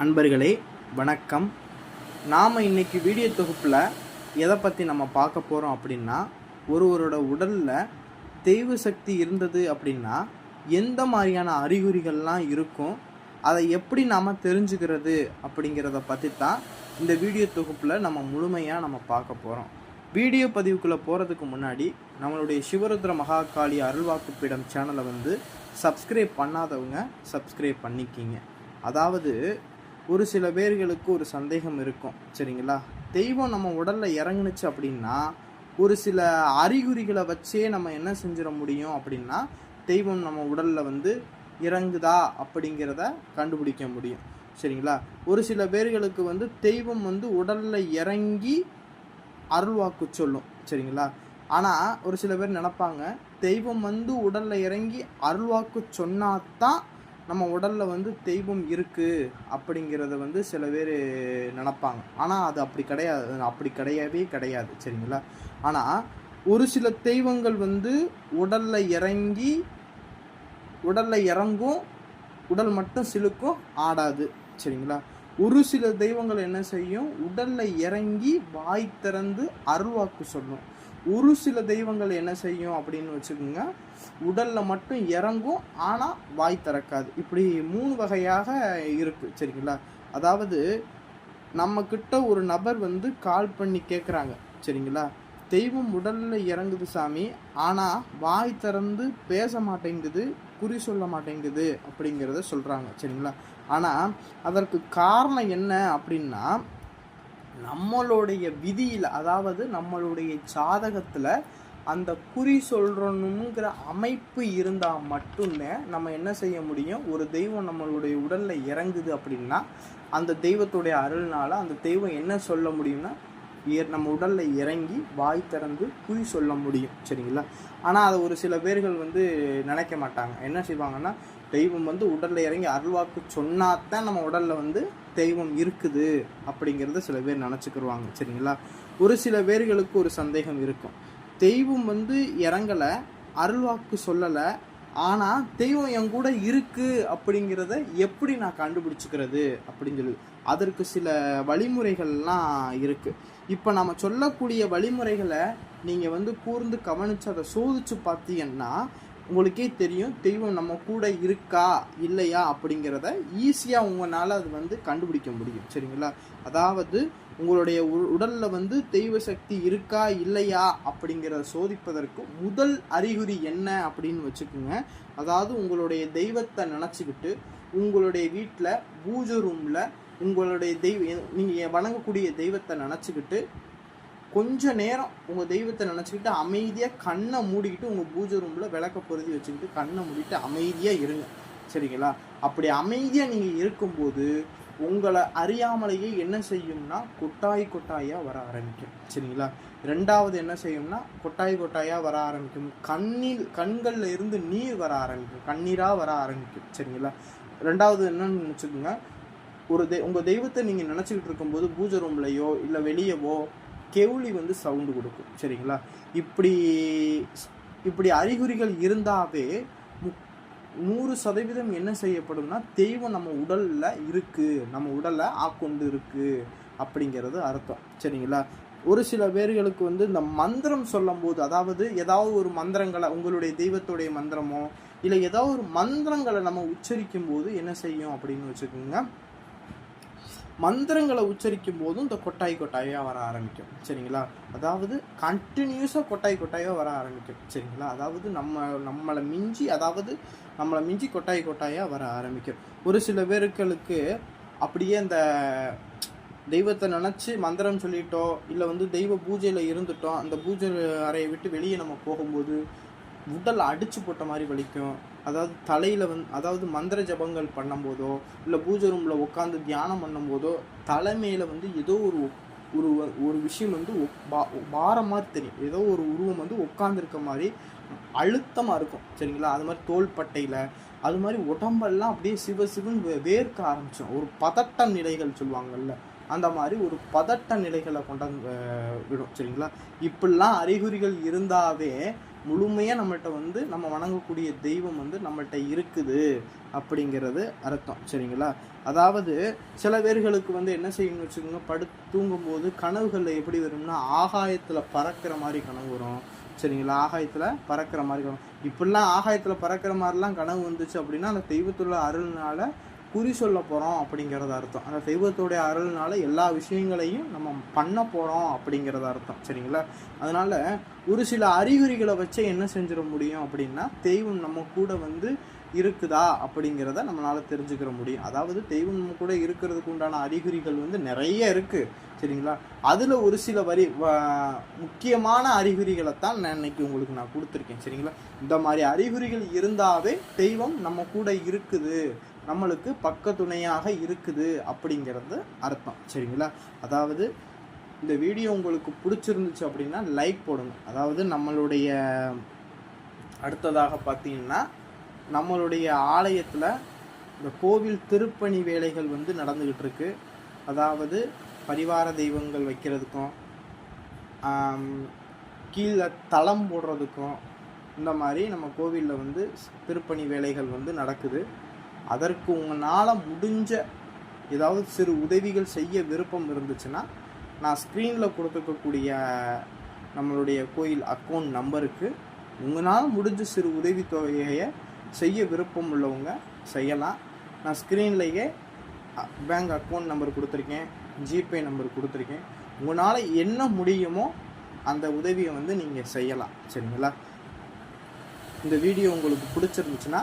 அன்பர்களே வணக்கம். நாம் இன்னைக்கு வீடியோ தொகுப்பில் எதை பற்றி நம்ம பார்க்க போகிறோம் அப்படின்னா ஒருவரோட உடலில் தெய்வ சக்தி இருந்தது அப்படின்னா எந்த மாதிரியான அறிகுறிகள்லாம் இருக்கும் அதை எப்படி நாம் தெரிஞ்சுக்கிறது அப்படிங்கிறத பற்றி தான் இந்த வீடியோ தொகுப்பில் நம்ம முழுமையாக நம்ம பார்க்க போகிறோம் வீடியோ பதிவுக்குள்ளே போகிறதுக்கு முன்னாடி நம்மளுடைய சிவருத்ர மகாகாளி அருள்வாக்கு பீடம் சேனலை வந்து சப்ஸ்கிரைப் பண்ணாதவங்க சப்ஸ்கிரைப் பண்ணிக்கிங்க. அதாவது ஒரு சில பேர்களுக்கு ஒரு சந்தேகம் இருக்கும் சரிங்களா? தெய்வம் நம்ம உடலில் இறங்குனுச்சு அப்படின்னா ஒரு சில அறிகுறிகளை வச்சே நம்ம என்ன செஞ்சிட முடியும் அப்படின்னா தெய்வம் நம்ம உடலில் வந்து இறங்குதா அப்படிங்கிறத கண்டுபிடிக்க முடியும் சரிங்களா? ஒரு சில பேர்களுக்கு வந்து தெய்வம் வந்து உடலில் இறங்கி அருள்வாக்கு சொல்லும் சரிங்களா? ஆனால் ஒரு சில பேர் நினப்பாங்க தெய்வம் வந்து உடலில் இறங்கி அருள்வாக்கு சொன்னாதான் நம்ம உடலில் வந்து தெய்வம் இருக்குது அப்படிங்கிறத வந்து சில பேர் நினப்பாங்க. ஆனால் அது அப்படி கிடையாது. அப்படி கிடையவே கிடையாது. சரிங்களா? ஆனால் ஒரு சில தெய்வங்கள் வந்து உடலில் இறங்கி உடலில் இறங்கும் உடல் மட்டும் சிலுக்கும் ஆடாது. சரிங்களா? ஒரு சில தெய்வங்கள் என்ன செய்யும்? உடலில் இறங்கி வாய் திறந்து அருள்வாக்கு சொல்லும். ஒரு சில தெய்வங்கள் என்ன செய்யும் அப்படின்னு வச்சுக்கோங்க உடலில் மட்டும் இறங்கும் ஆனால் வாய் திறக்காது. இப்படி மூணு வகையாக இருக்கு சரிங்களா? அதாவது நம்ம கிட்ட ஒரு நபர் வந்து கால் பண்ணி கேட்குறாங்க சரிங்களா? தெய்வம் உடலில் இறங்குது சாமி ஆனால் வாய் திறந்து பேச மாட்டேங்குது குறி சொல்ல மாட்டேங்குது அப்படிங்கிறத சொல்கிறாங்க சரிங்களா? ஆனால் அதற்கு காரணம் என்ன அப்படின்னா நம்மளுடைய விதியில் அதாவது நம்மளுடைய ஜாதகத்தில் அந்த குறி சொல்கிறணுங்கிற அமைப்பு இருந்தால் மட்டுமே நம்ம என்ன செய்ய முடியும்? ஒரு தெய்வம் நம்மளுடைய உடலில் இறங்குது அப்படின்னா அந்த தெய்வத்துடைய அருள்னால அந்த தெய்வம் என்ன சொல்ல முடியும்னா நம்ம உடலில் இறங்கி வாய் திறந்து குய் சொல்ல முடியும் சரிங்களா? ஆனால் அதை ஒரு சில பேர்கள் வந்து நினைக்க மாட்டாங்க. என்ன செய்வாங்கன்னா தெய்வம் வந்து உடலில் இறங்கி அருள்வாக்கு சொன்னாதான் நம்ம உடலில் வந்து தெய்வம் இருக்குது அப்படிங்கிறத சில பேர் நினச்சிக்கிருவாங்க சரிங்களா? ஒரு சில பேர்களுக்கு ஒரு சந்தேகம் இருக்கும். தெய்வம் வந்து இறங்கலை அருள்வாக்கு சொல்லலை ஆனால் தெய்வம் என் கூட இருக்கு அப்படிங்கிறத எப்படி நான் கண்டுபிடிச்சிக்கிறது அப்படின்னு சொல்லி அதற்கு சில வழிமுறைகள்லாம் இருக்குது இப்போ நம்ம சொல்லக்கூடிய வழிமுறைகளை நீங்கள் வந்து கூர்ந்து கவனித்து அதை சோதிச்சு பார்த்தீங்கன்னா உங்களுக்கே தெரியும் தெய்வம் நம்ம கூட இருக்கா இல்லையா அப்படிங்கிறத ஈஸியாக உங்களால் அது வந்து கண்டுபிடிக்க முடியும். சரிங்களா? அதாவது உங்களுடைய உ- வந்து தெய்வ சக்தி இருக்கா இல்லையா அப்படிங்கிறத சோதிப்பதற்கு முதல் அறிகுறி என்ன அப்படின்னு வச்சுக்கோங்க. அதாவது உங்களுடைய தெய்வத்தை நினச்சிக்கிட்டு உங்களுடைய வீட்டில் பூஜை ரூமில் உங்களுடைய தெய்வ நீங்கள் வணங்கக்கூடிய தெய்வத்தை நினச்சிக்கிட்டு கொஞ்ச நேரம் உங்கள் தெய்வத்தை நினச்சிக்கிட்டு அமைதியாக கண்ணை மூடிக்கிட்டு உங்கள் பூஜை ரூமில் விளக்க பொருதி வச்சுக்கிட்டு கண்ணை மூடிட்டு அமைதியாக இருங்க. சரிங்களா? அப்படி அமைதியாக நீங்கள் இருக்கும்போது உங்களை அறியாமலேயே என்ன செய்யும்னா கொட்டாய் கொட்டாயாக வர ஆரம்பிக்கும். சரிங்களா? ரெண்டாவது என்ன செய்யும்னா கொட்டாய் கொட்டாயாக வர ஆரம்பிக்கும். கண்ணில் கண்களில் இருந்து நீர் வர ஆரம்பிக்கும். கண்ணீராக வர ஆரம்பிக்கும். சரிங்களா? ரெண்டாவது என்னன்னு நினச்சிக்கோங்க. ஒரு தெ உங்கள் தெய்வத்தை நீங்கள் நினச்சிக்கிட்டு இருக்கும்போது பூஜை ரூம்லையோ இல்லை வெளியவோ கெவுளி வந்து சவுண்டு கொடுக்கும் சரிங்களா? இப்படி இப்படி அறிகுறிகள் இருந்தாவே மு- நூறு சதவீதம் என்ன செய்யப்படும்னா தெய்வம் நம்ம உடலில் இருக்குது நம்ம உடலை ஆக்கொண்டு இருக்குது அப்படிங்கிறது அர்த்தம் சரிங்களா? ஒரு சில பேர்களுக்கு வந்து இந்த மந்திரம் சொல்லும்போது அதாவது ஏதாவது ஒரு மந்திரங்களை உங்களுடைய தெய்வத்துடைய மந்திரமோ இல்லை ஏதாவது ஒரு மந்திரங்களை நம்ம உச்சரிக்கும் போது என்ன செய்யும் அப்படின்னு வச்சுக்கோங்க. மந்திரங்களை உச்சரிக்கும் போதும் இந்த கொட்டாய் கொட்டாயாக வர ஆரம்பிக்கும். சரிங்களா? அதாவது கண்டினியூஸாக கொட்டாய் கொட்டாயாக வர ஆரம்பிக்கும். சரிங்களா? அதாவது நம்ம நம்மளை மிஞ்சி அதாவது நம்மளை மிஞ்சி கொட்டாய் கொட்டாயாக வர ஆரம்பிக்கும். ஒரு சில பேருக்களுக்கு அப்படியே அந்த தெய்வத்தை நினச்சி மந்திரம் சொல்லிட்டோம் இல்லை வந்து தெய்வ பூஜையில் இருந்துட்டோம் அந்த பூஜை அறையை விட்டு வெளியே நம்ம போகும்போது உடல் அடிச்சு போட்ட மாதிரி வலிக்கும். அதாவது தலையில் வந்து அதாவது மந்திர ஜபங்கள் பண்ணும்போதோ இல்லை பூஜை ரூமில் உட்காந்து தியானம் பண்ணும்போதோ தலைமையில் வந்து ஏதோ ஒரு ஒரு ஒரு விஷயம் வந்து பா- பாரம் மாதிரி தெரியும். ஏதோ ஒரு உருவம் வந்து உட்காந்துருக்க மாதிரி அழுத்தமாக இருக்கும். சரிங்களா? அது மாதிரி தோள்பட்டையில் அது மாதிரி உடம்பெல்லாம் அப்படியே சிவ சிவன் வே- வேர்க்க ஆரம்பிச்சோம் ஒரு பதட்ட நிலைகள் சொல்லுவாங்கல்ல அந்த மாதிரி ஒரு பதட்ட நிலைகளை கொண்டாந்து விடும். சரிங்களா? இப்படிலாம் அறிகுறிகள் இருந்தாவே முழுமையாக நம்மள்கிட்ட வந்து நம்ம வணங்கக்கூடிய தெய்வம் வந்து நம்மள்கிட்ட இருக்குது அப்படிங்கிறது அர்த்தம். சரிங்களா? அதாவது சில பேர்களுக்கு வந்து என்ன செய்யணும்னு வச்சுக்கோங்க படுத்து தூங்கும்போது கனவுகளில் எப்படி வரும்னா ஆகாயத்தில் பறக்கிற மாதிரி கனவு வரும். சரிங்களா? ஆகாயத்தில் பறக்கிற மாதிரி கனவு. இப்படிலாம் ஆகாயத்தில் பறக்கிற மாதிரிலாம் கனவு வந்துச்சு அப்படின்னா அந்த தெய்வத்துள்ள அருள்னால குறி சொல்ல போகிறோம் அப்படிங்கிறது அர்த்தம். அந்த தெய்வத்தோடைய அருள்னால எல்லா விஷயங்களையும் நம்ம பண்ண போகிறோம் அப்படிங்கிறது அர்த்தம். சரிங்களா? அதனால் ஒரு சில அறிகுறிகளை வச்சு என்ன செஞ்சிட முடியும் அப்படின்னா தெய்வம் நம்ம கூட வந்து இருக்குதா அப்படிங்கிறத நம்மளால் தெரிஞ்சுக்கிற முடியும். அதாவது தெய்வம் நம்ம கூட இருக்கிறதுக்கு உண்டான அறிகுறிகள் வந்து நிறைய இருக்குது சரிங்களா? அதில் ஒரு சில வரி வ- முக்கியமான அறிகுறிகளை தான் நான் இன்னைக்கு உங்களுக்கு நான் கொடுத்துருக்கேன். சரிங்களா? இந்த மாதிரி அறிகுறிகள் இருந்தாவே தெய்வம் நம்ம கூட இருக்குது நம்மளுக்கு பக்க துணையாக இருக்குது அப்படிங்கிறது அர்த்தம். சரிங்களா? அதாவது இந்த வீடியோ உங்களுக்கு பிடிச்சிருந்துச்சு அப்படின்னா லைக் போடுங்க. அதாவது நம்மளுடைய அடுத்ததாக பார்த்தீங்கன்னா நம்மளுடைய ஆலயத்தில் இந்த கோவில் திருப்பணி வேலைகள் வந்து நடந்துக்கிட்டு இருக்கு. அதாவது பரிவார தெய்வங்கள் வைக்கிறதுக்கும் கீழே தளம் போடுறதுக்கும் இந்த மாதிரி நம்ம கோவிலில் வந்து திருப்பணி வேலைகள் வந்து நடக்குது. அதற்கு உங்களால் முடிஞ்ச ஏதாவது சிறு உதவிகள் செய்ய விருப்பம் இருந்துச்சுன்னா நான் ஸ்க்ரீனில் கொடுத்துருக்கக்கூடிய நம்மளுடைய கோயில் அக்கௌண்ட் நம்பருக்கு உங்களால் முடிஞ்ச சிறு உதவி தொகையை செய்ய விருப்பம் உள்ளவங்க செய்யலாம். நான் ஸ்க்ரீன்லேயே பேங்க் அக்கௌண்ட் நம்பர் கொடுத்துருக்கேன் ஜிபே நம்பர் கொடுத்துருக்கேன். உங்களால் என்ன முடியுமோ அந்த உதவியை வந்து நீங்கள் செய்யலாம். சரிங்களா? இந்த வீடியோ உங்களுக்கு பிடிச்சிருந்துச்சுன்னா